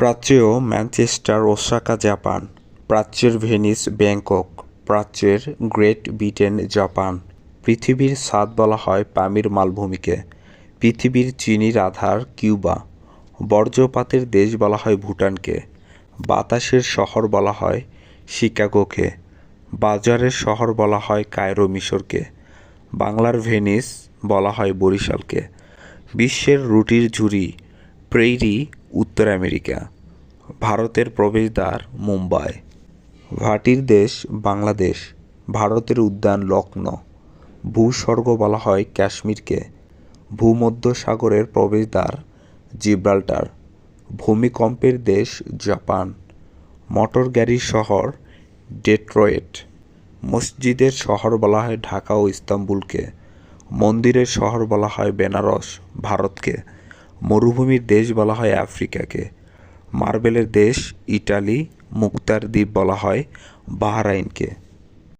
প্রাচ্যের Manchester, Osaka, Japan. প্রাচ্যের Venice, Bangkok. প্রাচ্যের গ্রেট ব্রিটেন, জাপান। পৃথিবীর স্বাদ বলা হয় পামির মালভূমিকে। পৃথিবীর চিনির আধার কিউবা। বর্জ্যপাতের দেশ বলা হয় ভুটানকে। বাতাসের শহর বলা হয় শিকাগোকে। বাজারের শহর বলা হয় কায়রো মিশরকে। বাংলার ভেনিস বলা হয় বরিশালকে। বিশ্বের রুটির ঝুড়ি, প্রেইরি উত্তর আমেরিকা, ভারতের প্রবেশদ্বার, মুম্বাই। ভাটির দেশ, বাংলাদেশ। ভারতের উদ্যান লক্ষ্ণৌ। ভূস্বর্গ বলা হয় কাশ্মীরকে। ভূমধ্যসাগরের প্রবেশদ্বার, জিব্রাল্টার। ভূমিকম্পের দেশ, জাপান। মোটর গাড়ির শহর, ডেট্রয়েট। মসজিদের শহর বলা হয় ঢাকা ও ইস্তাম্বুলকে। মন্দিরের শহর বলা হয় বেনারস, ভারতকে। মরুভূমির দেশ বলা হয় আফ্রিকাকে। মার্বেলের দেশ ইটালি মুক্তার দ্বীপ বলা হয় বাহরাইনকে।